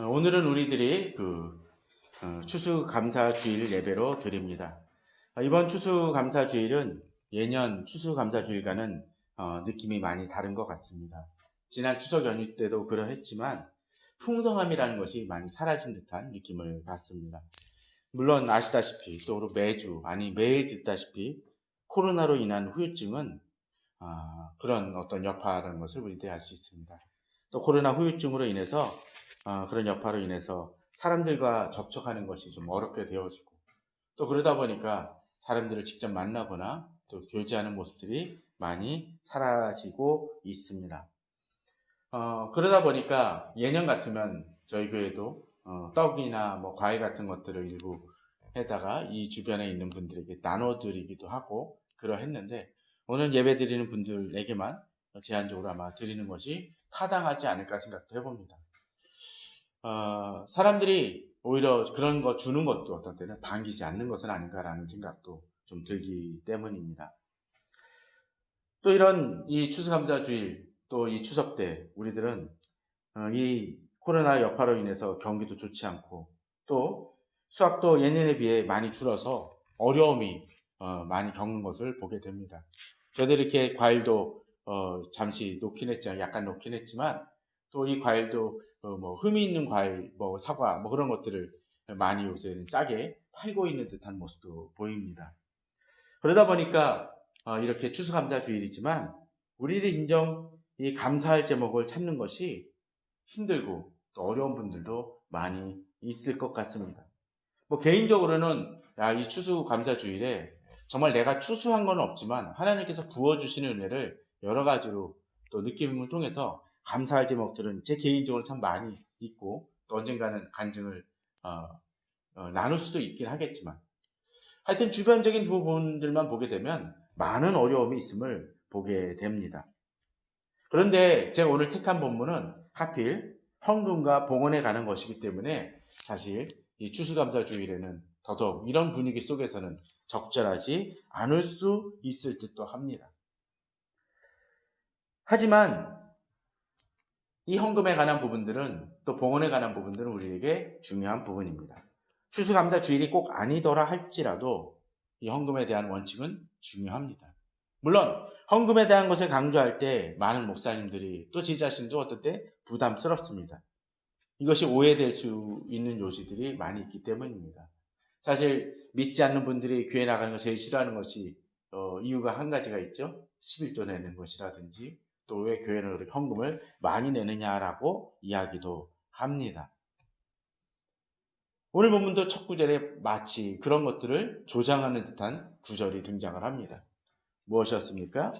어, 오늘은 우리들이 그 어, 추수감사주일 예배로 드립니다. 어, 이번 추수감사주일은 예년 추수감사주일과는 어, 느낌이 많이 다른 것 같습니다. 지난 추석 연휴 때도 그러했지만 풍성함이라는 것이 많이 사라진 듯한 느낌을 받습니다. 물론 아시다시피 또 매주 아니 매일 듣다시피 코로나로 인한 후유증은 아, 그런 어떤 여파라는 것을 우리들이 알 수 있습니다. 또 코로나 후유증으로 인해서 아, 그런 여파로 인해서 사람들과 접촉하는 것이 좀 어렵게 되어지고 또 그러다 보니까 사람들을 직접 만나거나 또 교제하는 모습들이 많이 사라지고 있습니다. 어, 그러다 보니까 예년 같으면 저희 교회도 어, 떡이나 뭐 과일 같은 것들을 일부 해다가 이 주변에 있는 분들에게 나눠드리기도 하고 그러했는데 오늘 예배 드리는 분들에게만 제한적으로 아마 드리는 것이 타당하지 않을까 생각도 해봅니다. 어, 사람들이 오히려 그런 거 주는 것도 어떤 때는 반기지 않는 것은 아닌가라는 생각도 좀 들기 때문입니다. 또 이런 이 추수감사주일 또 이 추석 때 우리들은 어, 이 코로나 여파로 인해서 경기도 좋지 않고 또 수확도 예년에 비해 많이 줄어서 어려움이 어, 많이 겪는 것을 보게 됩니다. 저도 이렇게 과일도 어, 잠시 놓긴 했지만 약간 놓긴 했지만 또 이 과일도 어, 뭐 흠이 있는 과일, 뭐 사과, 뭐 그런 것들을 많이 요새는 싸게 팔고 있는 듯한 모습도 보입니다. 그러다 보니까 어, 이렇게 추수감사 주일이지만 우리들 인정 이 감사할 제목을 찾는 것이 힘들고 또 어려운 분들도 많이 있을 것 같습니다. 뭐 개인적으로는 야, 이 추수감사 주일에 정말 내가 추수한 건 없지만 하나님께서 부어주시는 은혜를 여러 가지로 또 느낌을 통해서 감사할 제목들은 제 개인적으로 참 많이 있고 또 언젠가는 간증을 어, 어, 나눌 수도 있긴 하겠지만 하여튼 주변적인 부분들만 보게 되면 많은 어려움이 있음을 보게 됩니다. 그런데 제가 오늘 택한 본문은 하필 헌금과 봉헌에 가는 것이기 때문에 사실 이 추수감사 주일에는 더더욱 이런 분위기 속에서는 적절하지 않을 수 있을 듯도 합니다. 하지만 이 헌금에 관한 부분들은 또 봉헌에 관한 부분들은 우리에게 중요한 부분입니다. 추수감사 주일이 꼭 아니더라 할지라도 이 헌금에 대한 원칙은 중요합니다. 물론 헌금에 대한 것을 강조할 때 많은 목사님들이 또제 자신도 어떨 때 부담스럽습니다. 이것이 오해될 수 있는 요지들이 많이 있기 때문입니다. 사실 믿지 않는 분들이 교회 나가는 거 제일 싫어하는 것이 어, 이유가 한 가지가 있죠. 11조 내는 것이라든지 또 왜 교회는 그렇게 헌금을 많이 내느냐라고 이야기도 합니다. 오늘 본문도 첫 구절에 마치 그런 것들을 조장하는 듯한 구절이 등장을 합니다. 무엇이었습니까?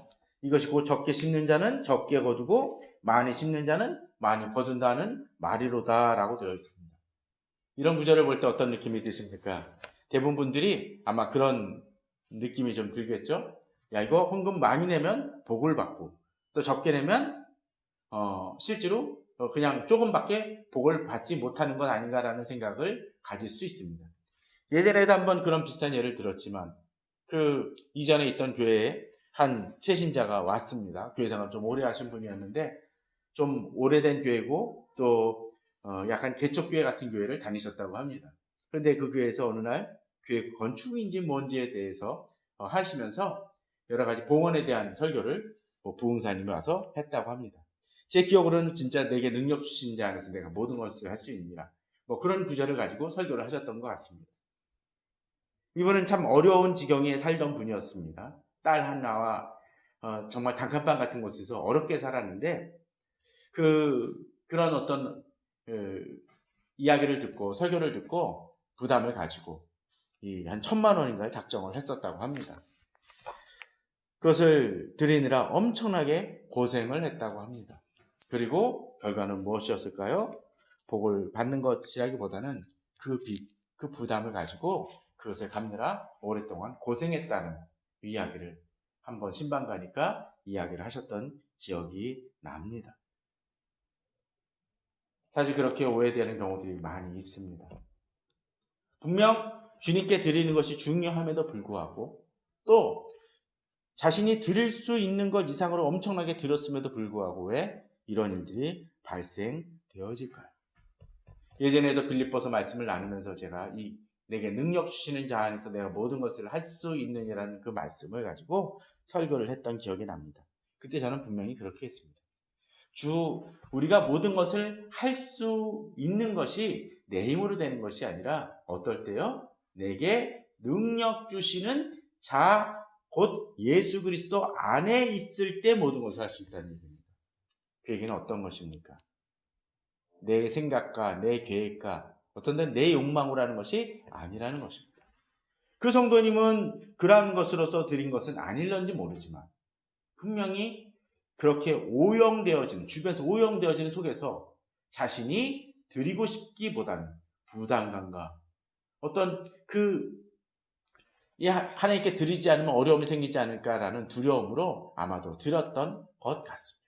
이것이 곧 적게 심는 자는 적게 거두고 많이 심는 자는 많이 거둔다는 말이로다라고 되어 있습니다. 이런 구절을 볼 때 어떤 느낌이 드십니까? 대부분 분들이 아마 그런 느낌이 좀 들겠죠? 야, 이거 헌금 많이 내면 복을 받고 또 적게 내면 어, 실제로 어, 그냥 조금밖에 복을 받지 못하는 것 아닌가라는 생각을 가질 수 있습니다. 예전에도 한번 그런 비슷한 예를 들었지만 그 이전에 있던 교회에 한 세신자가 왔습니다. 교회 생활 좀 오래 하신 분이었는데 좀 오래된 교회고 또 어, 약간 개척교회 같은 교회를 다니셨다고 합니다. 그런데 그 교회에서 어느 날 교회 건축인지 뭔지에 대해서 어, 하시면서 여러 가지 봉헌에 대한 설교를 뭐 부흥사님이 와서 했다고 합니다. 제 기억으로는 진짜 내게 능력 주신 자 안에서 내가 모든 것을 할 수 있느니라. 뭐 그런 구절을 가지고 설교를 하셨던 것 같습니다. 이분은 참 어려운 지경에 살던 분이었습니다. 딸 하나와 어, 정말 단칸방 같은 곳에서 어렵게 살았는데 그 그런 어떤 그, 이야기를 듣고 설교를 듣고 부담을 가지고 이한 천만 원인가를 작정을 했었다고 합니다. 그것을 드리느라 엄청나게 고생을 했다고 합니다. 그리고 결과는 무엇이었을까요? 복을 받는 것이라기보다는 그 빚, 그 부담을 가지고 그것을 갚느라 오랫동안 고생했다는 이야기를 한번 신방 가니까 이야기를 하셨던 기억이 납니다. 사실 그렇게 오해되는 경우들이 많이 있습니다. 분명 주님께 드리는 것이 중요함에도 불구하고 또 자신이 드릴 수 있는 것 이상으로 엄청나게 들었음에도 불구하고 왜 이런 일들이 발생되어질까요? 예전에도 빌립보서 말씀을 나누면서 제가 이 내게 능력 주시는 자 안에서 내가 모든 것을 할 수 있느냐라는 그 말씀을 가지고 설교를 했던 기억이 납니다. 그때 저는 분명히 그렇게 했습니다. 주 우리가 모든 것을 할 수 있는 것이 내 힘으로 되는 것이 아니라 어떨 때요? 내게 능력 주시는 자 곧 예수 그리스도 안에 있을 때 모든 것을 할 수 있다는 얘기입니다. 그 얘기는 어떤 것입니까? 내 생각과 내 계획과 어떤 때는 내 욕망으로 하는 것이 아니라는 것입니다. 그 성도님은 그러한 것으로서 드린 것은 아닐런지 모르지만 분명히 그렇게 오용되어지는 주변에서 오용되어지는 속에서 자신이 드리고 싶기보다는 부담감과 어떤 그이 하나님께 드리지 않으면 어려움이 생기지 않을까라는 두려움으로 아마도 드렸던 것 같습니다.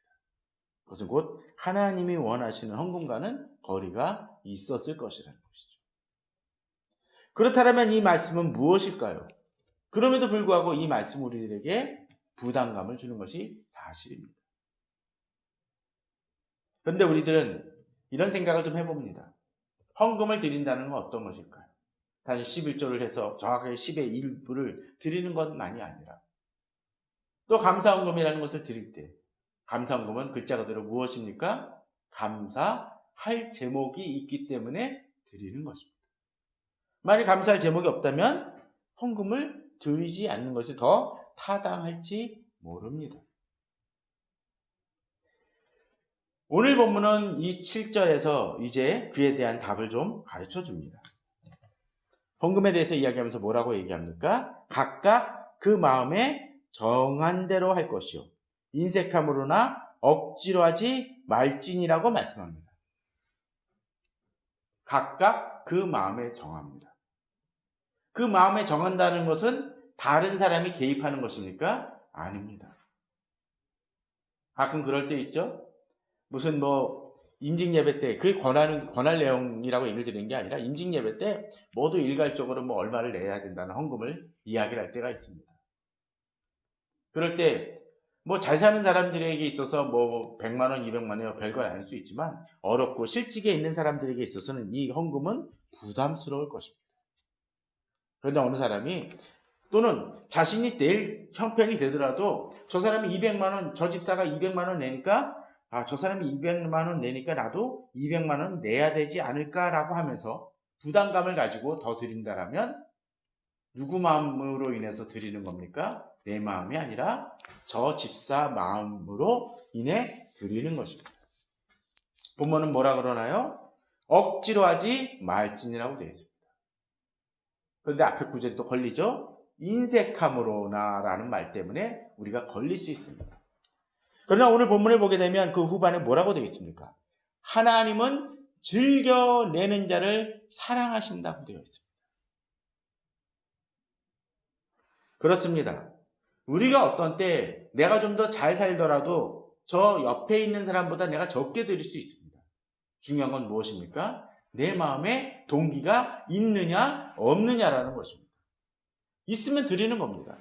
그것은 곧 하나님이 원하시는 헌금과는 거리가 있었을 것이라는 것이죠. 그렇다면 이 말씀은 무엇일까요? 그럼에도 불구하고 이 말씀 우리들에게 부담감을 주는 것이 사실입니다. 그런데 우리들은 이런 생각을 좀 해봅니다. 헌금을 드린다는 건 어떤 것일까요? 단지 11조를 해서 정확하게 10의 일부를 드리는 것만이 아니라 또 감사헌금이라는 것을 드릴 때 감사헌금은 글자 그대로 무엇입니까? 감사할 제목이 있기 때문에 드리는 것입니다. 만약 감사할 제목이 없다면 헌금을 드리지 않는 것이 더 타당할지 모릅니다. 오늘 본문은 이 7절에서 이제 그에 대한 답을 좀 가르쳐 줍니다. 헌금에 대해서 이야기하면서 뭐라고 얘기합니까? 각각 그 마음에 정한 대로 할 것이요. 인색함으로나 억지로 하지 말진이라고 말씀합니다. 각각 그 마음에 정합니다. 그 마음에 정한다는 것은 다른 사람이 개입하는 것입니까? 아닙니다. 가끔 그럴 때 있죠? 무슨 뭐 임직 예배 때 그 권할 권할 내용이라고 얘기를 드리는 게 아니라 임직 예배 때 모두 일괄적으로 뭐 얼마를 내야 된다는 헌금을 이야기를 할 때가 있습니다. 그럴 때 뭐 잘 사는 사람들에게 있어서 뭐 100만 원, 200만 원이 별거 아닐 수 있지만 어렵고 실직에 있는 사람들에게 있어서는 이 헌금은 부담스러울 것입니다. 그런데 어느 사람이 또는 자신이 낼 형편이 되더라도 저 사람이 200만 원, 저 집사가 200만 원 내니까 아, 저 사람이 200만 원 내니까 나도 200만 원 내야 되지 않을까라고 하면서 부담감을 가지고 더 드린다라면 누구 마음으로 인해서 드리는 겁니까? 내 마음이 아니라 저 집사 마음으로 인해 드리는 것입니다. 본문은 뭐라 그러나요? 억지로 하지 말진이라고 되어 있습니다. 그런데 앞에 구절이 또 걸리죠? 인색함으로나라는 말 때문에 우리가 걸릴 수 있습니다. 그러나 오늘 본문을 보게 되면 그 후반에 뭐라고 되어 있습니까? 하나님은 즐겨내는 자를 사랑하신다고 되어 있습니다. 그렇습니다. 우리가 어떤 때 내가 좀 더 잘 살더라도 저 옆에 있는 사람보다 내가 적게 드릴 수 있습니다. 중요한 건 무엇입니까? 내 마음에 동기가 있느냐 없느냐라는 것입니다. 있으면 드리는 겁니다.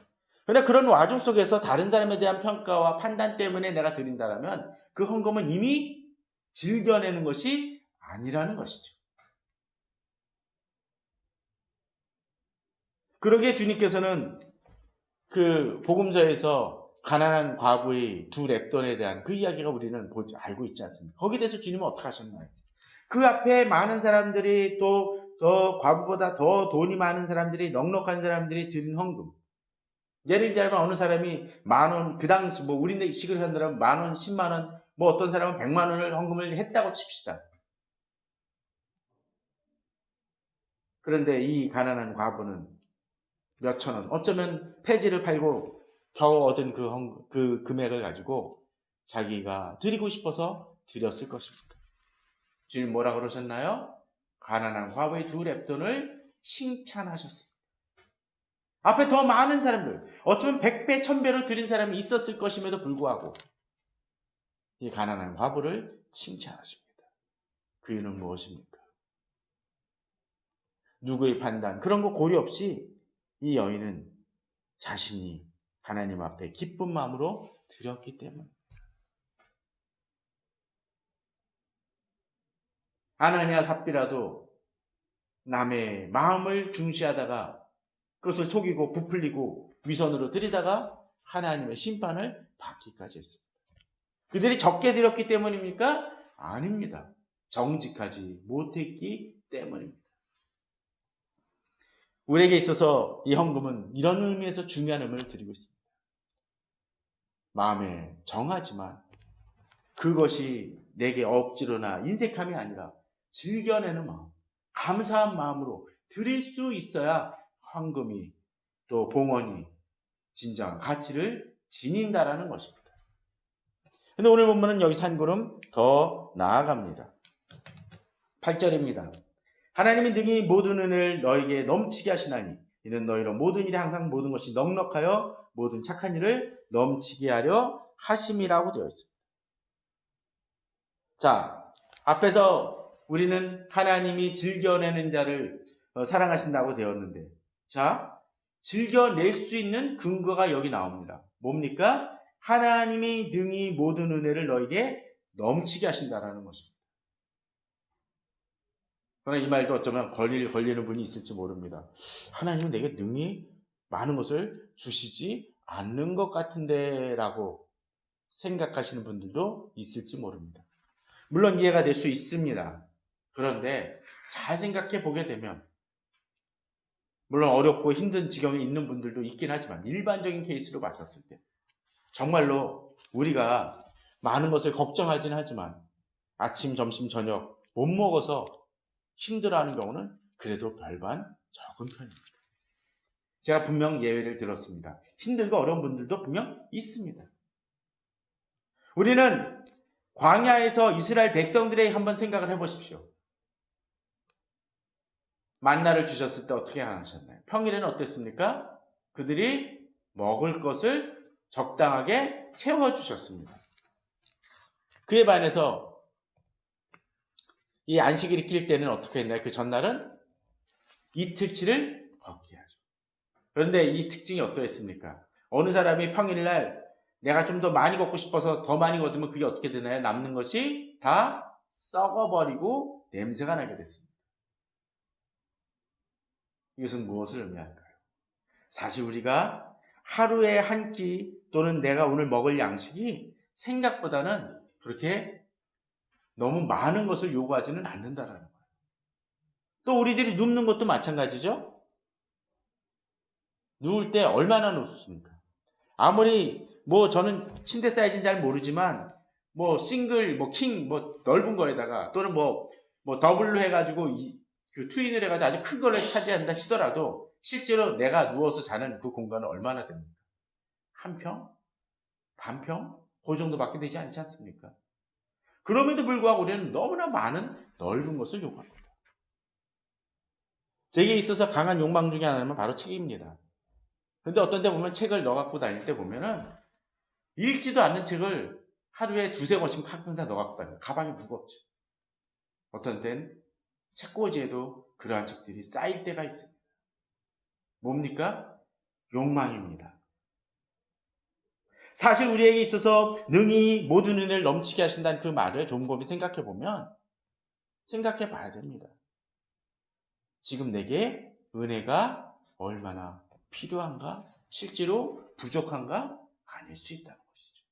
그러나 그런 와중 속에서 다른 사람에 대한 평가와 판단 때문에 내가 드린다면 그 헌금은 이미 즐겨내는 것이 아니라는 것이죠. 그러기에 주님께서는 그 복음서에서 가난한 과부의 두 랩돈에 대한 그 이야기가 우리는 보지 알고 있지 않습니까? 거기에 대해서 주님은 어떻게 하셨나요? 그 앞에 많은 사람들이 또 더 과부보다 더 돈이 많은 사람들이 넉넉한 사람들이 드린 헌금. 예를 들자면 어느 사람이 만 원, 그 당시 뭐 우리네 시골에 산다면 만 원, 십만 원, 뭐 어떤 사람은 백만 원을 헌금을 했다고 칩시다. 그런데 이 가난한 과부는 몇천 원, 어쩌면 폐지를 팔고 겨우 얻은 그, 헌, 그 금액을 가지고 자기가 드리고 싶어서 드렸을 것입니다. 주님 뭐라 그러셨나요? 가난한 과부의 두 랩돈을 칭찬하셨습니다. 앞에 더 많은 사람들, 어쩌면 백배, 천배로 드린 사람이 있었을 것임에도 불구하고 이 가난한 과부를 칭찬하십니다. 그 이유는 무엇입니까? 누구의 판단, 그런 거 고려 없이 이 여인은 자신이 하나님 앞에 기쁜 마음으로 드렸기 때문입니다. 아나니아 삽비라도 남의 마음을 중시하다가 그것을 속이고 부풀리고 위선으로 들이다가 하나님의 심판을 받기까지 했습니다. 그들이 적게 드렸기 때문입니까? 아닙니다. 정직하지 못했기 때문입니다. 우리에게 있어서 이 헌금은 이런 의미에서 중요한 의미를 드리고 있습니다. 마음에 정하지만 그것이 내게 억지로나 인색함이 아니라 즐겨내는 마음, 감사한 마음으로 드릴 수 있어야 헌금이 또 봉헌이 진정한 가치를 지닌다라는 것입니다. 근데 오늘 본문은 여기서 한 걸음 더 나아갑니다. 8절입니다. 하나님이 능히 모든 은혜를 너에게 넘치게 하시나니 이는 너희로 모든 일에 항상 모든 것이 넉넉하여 모든 착한 일을 넘치게 하려 하심이라고 되어 있습니다. 자, 앞에서 우리는 하나님이 즐겨내는 자를 어, 사랑하신다고 되었는데, 자, 즐겨낼 수 있는 근거가 여기 나옵니다. 뭡니까? 하나님이 능히 모든 은혜를 너에게 넘치게 하신다라는 것입니다. 그러나 이 말도 어쩌면 걸릴, 걸리는 분이 있을지 모릅니다. 하나님은 내게 능히 많은 것을 주시지 않는 것 같은데 라고 생각하시는 분들도 있을지 모릅니다. 물론 이해가 될 수 있습니다. 그런데 잘 생각해 보게 되면 물론 어렵고 힘든 지경에 있는 분들도 있긴 하지만 일반적인 케이스로 봤었을 때 정말로 우리가 많은 것을 걱정하진 하지만 아침, 점심, 저녁 못 먹어서 힘들어하는 경우는 그래도 별반 적은 편입니다. 제가 분명 예외를 들었습니다. 힘들고 어려운 분들도 분명 있습니다. 우리는 광야에서 이스라엘 백성들에게 한번 생각을 해보십시오. 만나를 주셨을 때 어떻게 하셨나요? 평일에는 어땠습니까? 그들이 먹을 것을 적당하게 채워주셨습니다. 그에 반해서 이 안식일 일길 때는 어떻게 했나요? 그 전날은 이틀치를 걷게 하죠. 그런데 이 특징이 어떠했습니까? 어느 사람이 평일날 내가 좀 더 많이 걷고 싶어서 더 많이 걷으면 그게 어떻게 되나요? 남는 것이 다 썩어버리고 냄새가 나게 됐습니다. 이것은 무엇을 의미할까요? 사실 우리가 하루에 한 끼 또는 내가 오늘 먹을 양식이 생각보다는 그렇게 너무 많은 것을 요구하지는 않는다라는 거예요. 또 우리들이 눕는 것도 마찬가지죠. 누울 때 얼마나 눕습니까? 아무리 뭐 저는 침대 사이즈는 잘 모르지만 뭐 싱글, 뭐 킹, 뭐 넓은 거에다가 또는 뭐, 뭐 더블로 해가지고 이, 그 트윈을 해가지고 아주 큰 거를 차지한다 치더라도 실제로 내가 누워서 자는 그 공간은 얼마나 됩니까? 한 평? 반 평? 그 정도밖에 되지 않지 않습니까? 그럼에도 불구하고 우리는 너무나 많은 넓은 것을 요구합니다. 제게 있어서 강한 욕망 중에 하나는 바로 책입니다. 근데 어떤 때 보면 책을 넣어 갖고 다닐 때 보면은 읽지도 않는 책을 하루에 두세 권씩 항상 넣어 갖고 다녀요. 가방이 무겁죠. 어떤 때는 책꽂이에도 그러한 책들이 쌓일 때가 있습니다. 뭡니까? 욕망입니다. 사실 우리에게 있어서 능히 모든 은혜를 넘치게 하신다는 그 말을 곰곰이 생각해 보면 생각해 봐야 됩니다. 지금 내게 은혜가 얼마나 필요한가? 실제로 부족한가? 아닐 수 있다는 것이죠.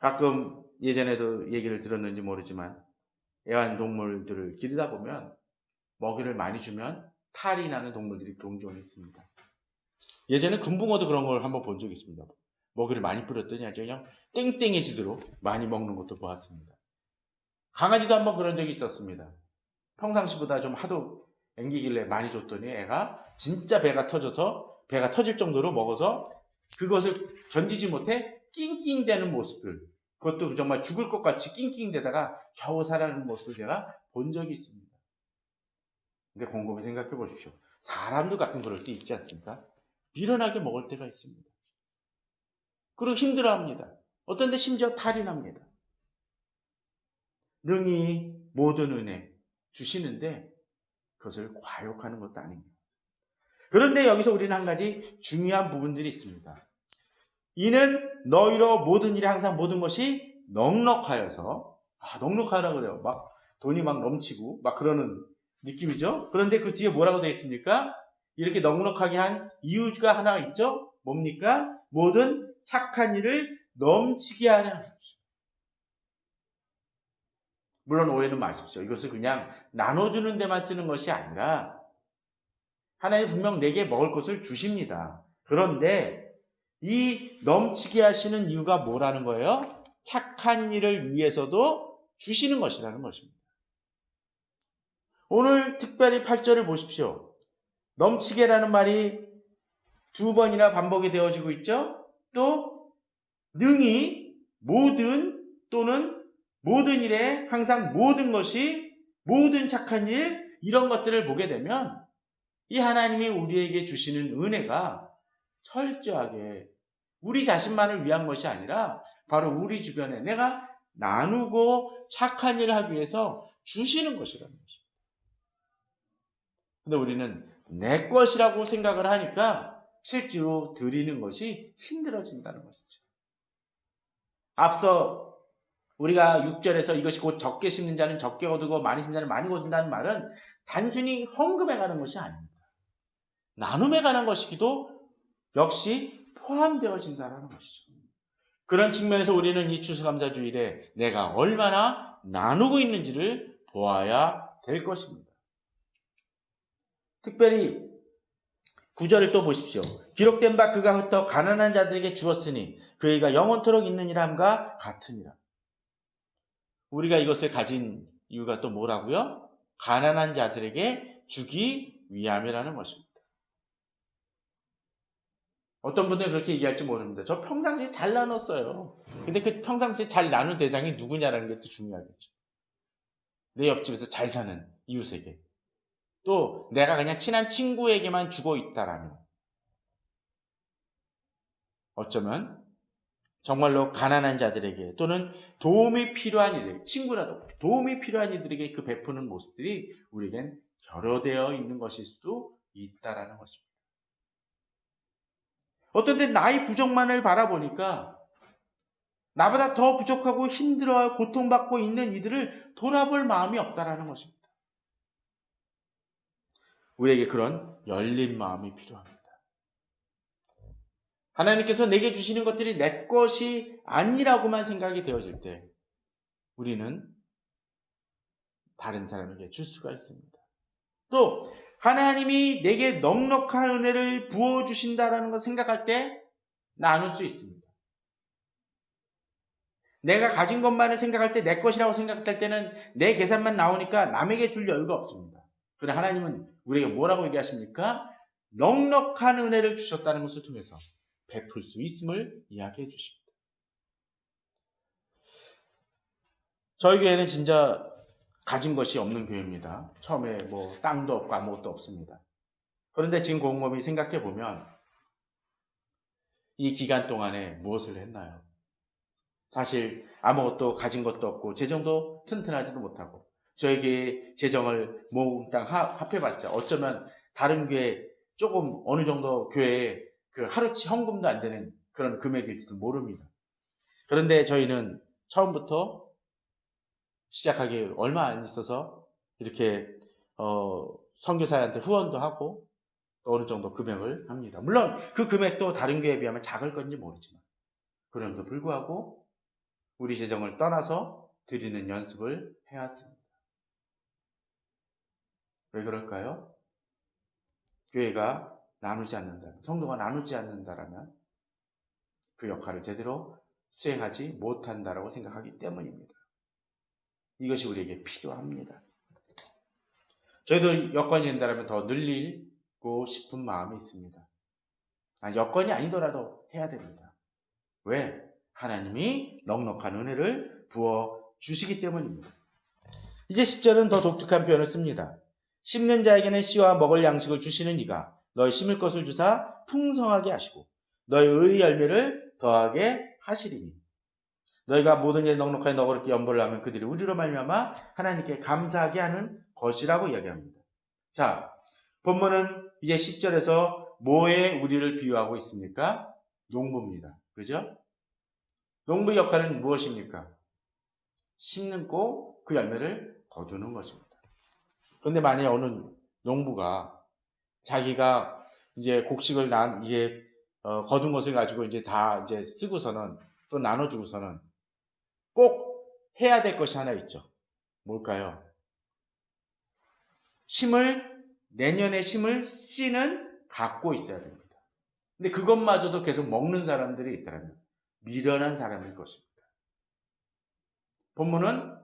가끔 예전에도 얘기를 들었는지 모르지만 애완동물들을 기르다 보면 먹이를 많이 주면 탈이 나는 동물들이 종종 있습니다. 예전에 금붕어도 그런 걸 한번 본 적이 있습니다. 먹이를 많이 뿌렸더니 아주 그냥 땡땡해지도록 많이 먹는 것도 보았습니다. 강아지도 한번 그런 적이 있었습니다. 평상시보다 좀 하도 앵기길래 많이 줬더니 애가 진짜 배가 터져서 배가 터질 정도로 먹어서 그것을 견디지 못해 낑낑대는 모습들 그것도 정말 죽을 것 같이 낑낑대다가 겨우 살아나는 모습을 제가 본 적이 있습니다. 근데 곰곰이 생각해 보십시오. 사람도 가끔 그럴 때 있지 않습니까? 미련하게 먹을 때가 있습니다. 그리고 힘들어 합니다. 어떤 데 심지어 탈이 납니다. 능히 모든 은혜 주시는데 그것을 과욕하는 것도 아닙니다. 그런데 여기서 우리는 한 가지 중요한 부분들이 있습니다. 이는 너희로 모든 일에 항상 모든 것이 넉넉하여서 아 넉넉하라 그래요. 막 돈이 막 넘치고 막 그러는 느낌이죠. 그런데 그 뒤에 뭐라고 되어 있습니까? 이렇게 넉넉하게 한 이유가 하나 있죠. 뭡니까? 모든 착한 일을 넘치게 하는 물론 오해는 마십시오. 이것을 그냥 나눠주는 데만 쓰는 것이 아니라 하나님 분명 내게 먹을 것을 주십니다. 그런데 이 넘치게 하시는 이유가 뭐라는 거예요? 착한 일을 위해서도 주시는 것이라는 것입니다. 오늘 특별히 8절을 보십시오. 넘치게라는 말이 두 번이나 반복이 되어지고 있죠? 또 능히 모든 또는 모든 일에 항상 모든 것이 모든 착한 일 이런 것들을 보게 되면 이 하나님이 우리에게 주시는 은혜가 철저하게 우리 자신만을 위한 것이 아니라 바로 우리 주변에 내가 나누고 착한 일을 하기 위해서 주시는 것이라는 것입니다. 근데 우리는 내 것이라고 생각을 하니까 실제로 드리는 것이 힘들어진다는 것이죠. 앞서 우리가 6절에서 이것이 곧 적게 심는 자는 적게 거두고 많이 심는 자는 많이 거둔다는 말은 단순히 헌금에 가는 것이 아닙니다. 나눔에 관한 것이기도 역시 포함되어진다는 것이죠. 그런 측면에서 우리는 이 추수감사주일에 내가 얼마나 나누고 있는지를 보아야 될 것입니다. 특별히 구절을 또 보십시오. 기록된 바 그가 흩어 가난한 자들에게 주었으니 그이가 영원토록 있느니라 함과 같으니라. 우리가 이것을 가진 이유가 또 뭐라고요? 가난한 자들에게 주기 위함이라는 것입니다. 어떤 분들은 그렇게 얘기할지 모릅니다. 저 평상시에 잘 나눴어요. 근데 그 평상시에 잘 나눈 대상이 누구냐라는 게 또 중요하겠죠. 내 옆집에서 잘 사는 이웃에게. 또 내가 그냥 친한 친구에게만 주고 있다라면 어쩌면 정말로 가난한 자들에게 또는 도움이 필요한 이들, 친구라도 도움이 필요한 이들에게 그 베푸는 모습들이 우리에겐 결여되어 있는 것일 수도 있다라는 것입니다. 어떤 때 나의 부족만을 바라보니까 나보다 더 부족하고 힘들어하고 고통받고 있는 이들을 돌아볼 마음이 없다라는 것입니다. 우리에게 그런 열린 마음이 필요합니다. 하나님께서 내게 주시는 것들이 내 것이 아니라고만 생각이 되어질 때 우리는 다른 사람에게 줄 수가 있습니다. 또 하나님이 내게 넉넉한 은혜를 부어 주신다라는 걸 생각할 때 나눌 수 있습니다. 내가 가진 것만을 생각할 때 내 것이라고 생각할 때는 내 계산만 나오니까 남에게 줄 여유가 없습니다. 그러나 하나님은 우리에게 뭐라고 얘기하십니까? 넉넉한 은혜를 주셨다는 것을 통해서 베풀 수 있음을 이야기해 주십니다. 저희 교회는 진짜 가진 것이 없는 교회입니다. 처음에 뭐 땅도 없고 아무것도 없습니다. 그런데 지금 공범이 생각해 보면 이 기간 동안에 무엇을 했나요? 사실 아무것도 가진 것도 없고 재정도 튼튼하지도 못하고 저에게 재정을 몽땅 합해봤자 어쩌면 다른 교회 조금 어느 정도 교회에 그 하루치 현금도 안 되는 그런 금액일지도 모릅니다. 그런데 저희는 처음부터 시작하기 얼마 안 있어서 이렇게 어, 선교사한테 후원도 하고 또 어느 정도 금액을 합니다. 물론 그 금액도 다른 교회에 비하면 작을 건지 모르지만 그럼에도 불구하고 우리 재정을 떠나서 드리는 연습을 해왔습니다. 왜 그럴까요? 교회가 나누지 않는다. 성도가 나누지 않는다라면 그 역할을 제대로 수행하지 못한다라고 생각하기 때문입니다. 이것이 우리에게 필요합니다. 저희도 여건이 된다면 더 늘리고 싶은 마음이 있습니다. 아, 여건이 아니더라도 해야 됩니다. 왜? 하나님이 넉넉한 은혜를 부어 주시기 때문입니다. 이제 10절은 더 독특한 표현을 씁니다. 심는 자에게는 씨와 먹을 양식을 주시는 이가 너희 심을 것을 주사 풍성하게 하시고 너희 의 열매를 더하게 하시리니 너희가 모든 일에 넉넉하게 너그럽게 연보를 하면 그들이 우리로 말미암아 하나님께 감사하게 하는 것이라고 이야기합니다. 자, 본문은 이제 10절에서 뭐에 우리를 비유하고 있습니까? 농부입니다. 그죠? 농부의 역할은 무엇입니까? 심고 그 열매를 거두는 것입니다. 그런데 만약에 어느 농부가 자기가 이제 곡식을 난 이게 어, 거둔 것을 가지고 이제 다 이제 쓰고서는 또 나눠주고서는 꼭 해야 될 것이 하나 있죠. 뭘까요? 심을 내년에 심을 씨는 갖고 있어야 됩니다. 근데 그것마저도 계속 먹는 사람들이 있다면 미련한 사람일 것입니다. 본문은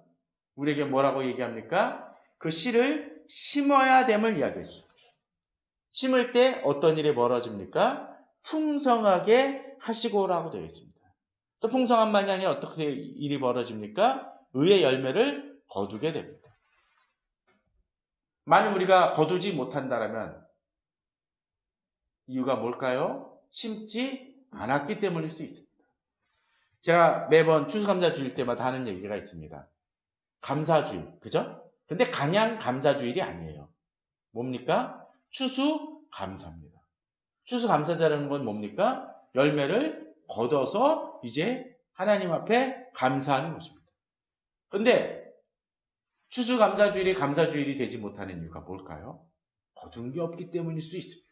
우리에게 뭐라고 얘기합니까? 그 씨를 심어야 됨을 이야기해 주죠. 심을 때 어떤 일이 벌어집니까? 풍성하게 하시고라고 되어 있습니다. 또 풍성한만이 아니라 어떻게 일이 벌어집니까? 의의 열매를 거두게 됩니다. 만약 우리가 거두지 못한다면 이유가 뭘까요? 심지 않았기 때문일 수 있습니다. 제가 매번 추수감사 주일 때마다 하는 얘기가 있습니다. 감사주일, 그죠? 근데 그냥 감사주일이 아니에요. 뭡니까? 추수 감사입니다. 추수 감사자라는 건 뭡니까? 열매를 걷어서 이제 하나님 앞에 감사하는 것입니다. 근데 추수감사주일이 감사주일이 되지 못하는 이유가 뭘까요? 거둔 게 없기 때문일 수 있습니다.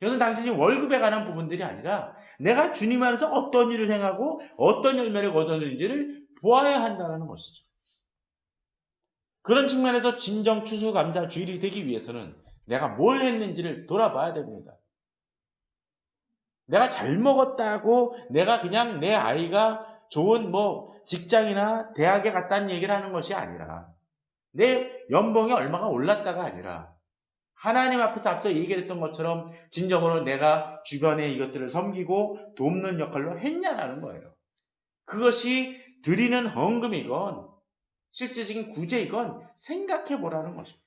이것은 단순히 월급에 관한 부분들이 아니라 내가 주님 안에서 어떤 일을 행하고 어떤 열매를 거뒀는지를 보아야 한다는 것이죠. 그런 측면에서 진정 추수감사 주일이 되기 위해서는 내가 뭘 했는지를 돌아봐야 됩니다. 내가 잘 먹었다고 내가 그냥 내 아이가 좋은 뭐 직장이나 대학에 갔다는 얘기를 하는 것이 아니라 내 연봉이 얼마가 올랐다가 아니라 하나님 앞에서 앞서 얘기했던 것처럼 진정으로 내가 주변에 이것들을 섬기고 돕는 역할로 했냐라는 거예요. 그것이 드리는 헌금이건 실제적인 구제이건 생각해 보라는 것입니다.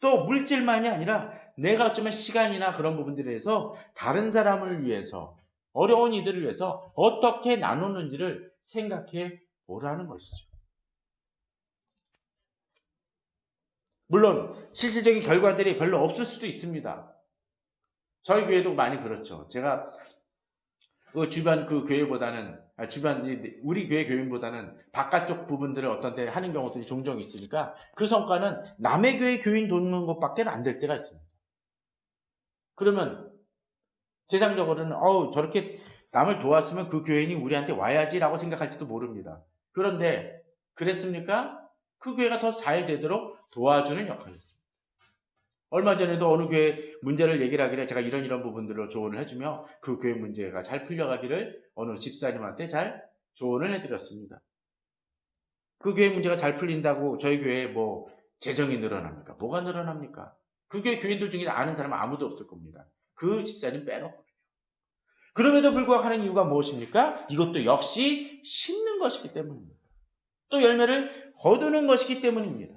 또 물질만이 아니라 내가 어쩌면 시간이나 그런 부분들에 대해서 다른 사람을 위해서 어려운 이들을 위해서 어떻게 나누는지를 생각해 보라는 것이죠. 물론 실질적인 결과들이 별로 없을 수도 있습니다. 저희 교회도 많이 그렇죠. 제가 그 주변 그 교회보다는 아, 주변 우리 교회 교인보다는 바깥쪽 부분들을 어떤 때 하는 경우들이 종종 있으니까 그 성과는 남의 교회 교인 돕는 것밖에 안 될 때가 있습니다. 그러면 세상적으로는 어우 저렇게 남을 도왔으면 그 교인이 우리한테 와야지라고 생각할지도 모릅니다. 그런데 그랬습니까? 그 교회가 더 잘 되도록 도와주는 역할이었습니다. 얼마 전에도 어느 교회 문제를 얘기를 하길래 제가 이런 이런 부분들로 조언을 해주며 그 교회 문제가 잘 풀려가기를 어느 집사님한테 잘 조언을 해드렸습니다. 그 교회 문제가 잘 풀린다고 저희 교회에 뭐 재정이 늘어납니까? 뭐가 늘어납니까? 그 교회 교인들 중에 아는 사람은 아무도 없을 겁니다. 그 집사님 빼놓거든요. 그럼에도 불구하고 하는 이유가 무엇입니까? 이것도 역시 심는 것이기 때문입니다. 또 열매를 거두는 것이기 때문입니다.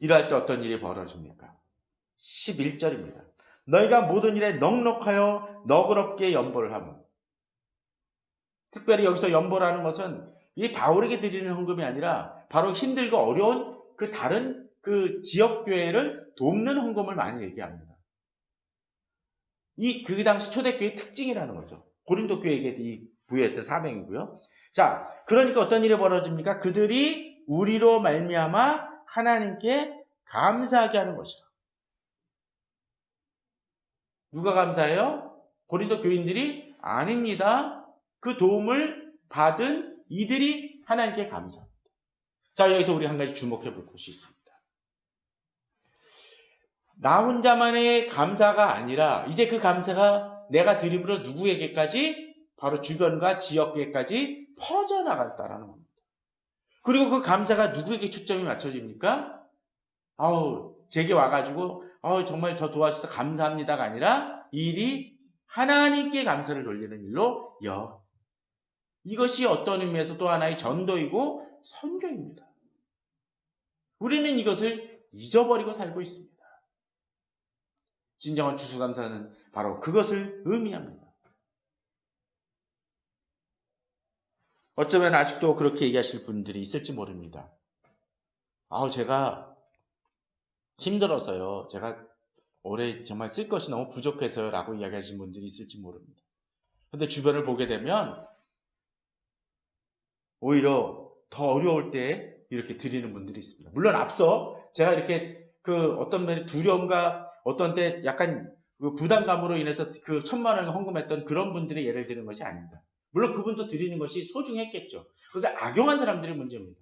이럴 때 어떤 일이 벌어집니까? 11절입니다. 너희가 모든 일에 넉넉하여 너그럽게 연보를 하면 특별히 여기서 연보라는 것은 이 바울에게 드리는 헌금이 아니라 바로 힘들고 어려운 그 다른 그 지역 교회를 돕는 헌금을 많이 얘기합니다. 이 그 당시 초대교회의 특징이라는 거죠. 고린도 교회에게 이 부여했던 사명이고요. 자, 그러니까 어떤 일이 벌어집니까? 그들이 우리로 말미암아 하나님께 감사하게 하는 것이다. 누가 감사해요? 고린도 교인들이 아닙니다. 그 도움을 받은 이들이 하나님께 감사합니다. 자, 여기서 우리 한 가지 주목해 볼 것이 있습니다. 나 혼자만의 감사가 아니라 이제 그 감사가 내가 드림으로 누구에게까지 바로 주변과 지역에까지 퍼져나갔다라는 겁니다. 그리고 그 감사가 누구에게 초점이 맞춰집니까? 아우, 제게 와가지고, 아우, 정말 더 도와주셔서 감사합니다가 아니라, 일이 하나님께 감사를 돌리는 일로 여. 이것이 어떤 의미에서 또 하나의 전도이고 선교입니다. 우리는 이것을 잊어버리고 살고 있습니다. 진정한 추수감사는 바로 그것을 의미합니다. 어쩌면 아직도 그렇게 얘기하실 분들이 있을지 모릅니다. 아우, 제가 힘들어서요. 제가 올해 정말 쓸 것이 너무 부족해서라고 이야기하시는 분들이 있을지 모릅니다. 근데 주변을 보게 되면 오히려 더 어려울 때 이렇게 드리는 분들이 있습니다. 물론 앞서 제가 이렇게 그 어떤 면에 두려움과 어떤 때 약간 그 부담감으로 인해서 그 천만 원을 헌금했던 그런 분들의 예를 드는 것이 아닙니다. 물론 그분도 드리는 것이 소중했겠죠. 그래서 악용한 사람들이 문제입니다.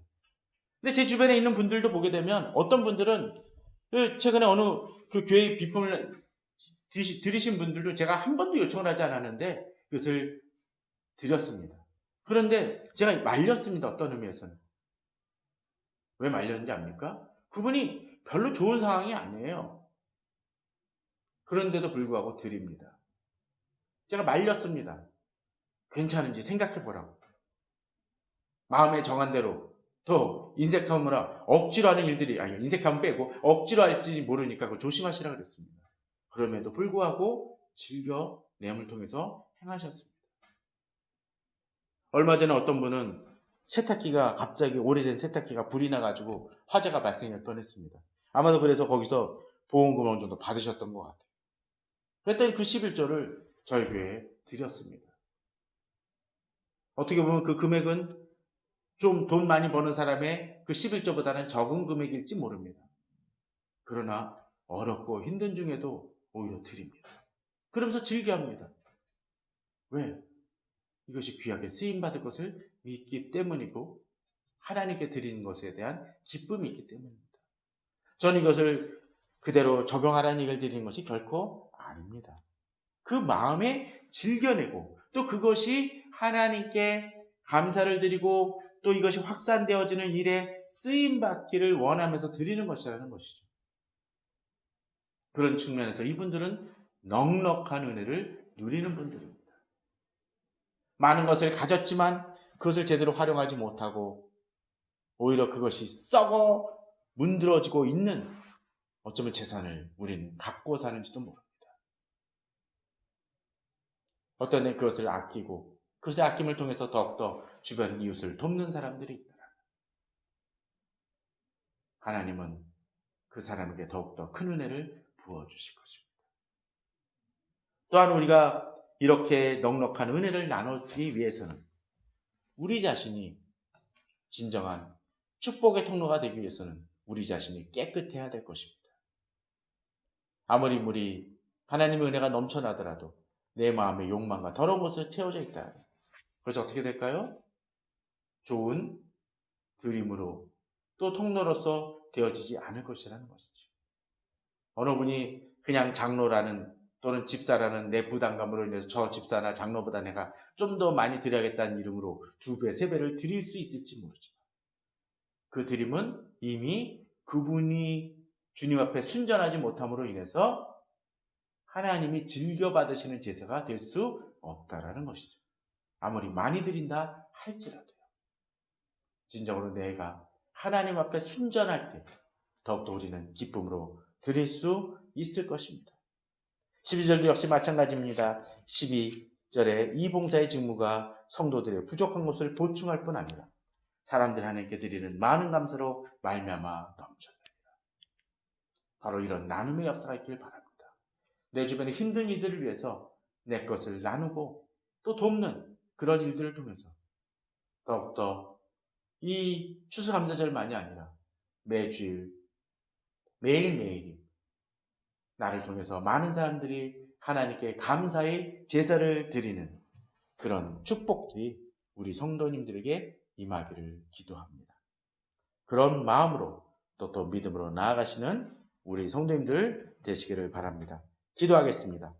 근데 제 주변에 있는 분들도 보게 되면 어떤 분들은 그 최근에 어느 그 교회 비품을 들으신 분들도 제가 한 번도 요청을 하지 않았는데 그것을 드렸습니다. 그런데 제가 말렸습니다. 어떤 의미에서는. 왜 말렸는지 압니까? 그분이 별로 좋은 상황이 아니에요. 그런데도 불구하고 드립니다. 제가 말렸습니다. 괜찮은지 생각해 보라고. 마음에 정한 대로 또 인색함으로 억지로 하는 일들이 아니 인색함 빼고 억지로 할지 모르니까 그거 조심하시라 그랬습니다. 그럼에도 불구하고 즐겨 내용을 통해서 행하셨습니다. 얼마 전에 어떤 분은 세탁기가 갑자기 오래된 세탁기가 불이 나가지고 화재가 발생할 뻔했습니다. 아마도 그래서 거기서 보험금 어느 정도 받으셨던 것 같아요. 그랬더니 그 11조를 저희 교회에 드렸습니다. 어떻게 보면 그 금액은 좀 돈 많이 버는 사람의 그 11조보다는 적은 금액일지 모릅니다. 그러나 어렵고 힘든 중에도 오히려 드립니다. 그러면서 즐겨합니다. 왜? 이것이 귀하게 쓰임받을 것을 믿기 때문이고 하나님께 드리는 것에 대한 기쁨이 있기 때문입니다. 저는 이것을 그대로 적용하라는 얘기를 드리는 것이 결코 아닙니다. 그 마음에 즐겨내고 또 그것이 하나님께 감사를 드리고 또 이것이 확산되어지는 일에 쓰임 받기를 원하면서 드리는 것이라는 것이죠. 그런 측면에서 이분들은 넉넉한 은혜를 누리는 분들입니다. 많은 것을 가졌지만 그것을 제대로 활용하지 못하고 오히려 그것이 썩어 문드러지고 있는 어쩌면 재산을 우리는 갖고 사는지도 모릅니다. 어떤 애 그것을 아끼고 그것의 아낌을 통해서 더욱더 주변 이웃을 돕는 사람들이 있다. 하나님은 그 사람에게 더욱더 큰 은혜를 부어주실 것입니다. 또한 우리가 이렇게 넉넉한 은혜를 나누기 위해서는 우리 자신이 진정한 축복의 통로가 되기 위해서는 우리 자신이 깨끗해야 될 것입니다. 아무리 우리 하나님의 은혜가 넘쳐나더라도 내 마음의 욕망과 더러운 것을 채워져 있다. 그래서 어떻게 될까요? 좋은 드림으로 또 통로로서 되어지지 않을 것이라는 것이죠. 어느 분이 그냥 장로라는 또는 집사라는 내 부담감으로 인해서 저 집사나 장로보다 내가 좀 더 많이 드려야겠다는 이름으로 두 배, 세 배를 드릴 수 있을지 모르지만 그 드림은 이미 그분이 주님 앞에 순전하지 못함으로 인해서 하나님이 즐겨 받으시는 제사가 될 수 없다라는 것이죠. 아무리 많이 드린다 할지라도요. 진정으로 내가 하나님 앞에 순전할 때 더욱더 우리는 기쁨으로 드릴 수 있을 것입니다. 12절도 역시 마찬가지입니다. 12절에 이 봉사의 직무가 성도들의 부족한 것을 보충할 뿐 아니라 사람들 하나님께 드리는 많은 감사로 말미암아 넘쳐납니다. 바로 이런 나눔의 역사가 있길 바랍니다. 내 주변에 힘든 이들을 위해서 내 것을 나누고 또 돕는 그런 일들을 통해서 더욱더 이 추수감사절만이 아니라 매주일 매일매일이 나를 통해서 많은 사람들이 하나님께 감사의 제사를 드리는 그런 축복들이 우리 성도님들에게 임하기를 기도합니다. 그런 마음으로 또 또 믿음으로 나아가시는 우리 성도님들 되시기를 바랍니다. 기도하겠습니다.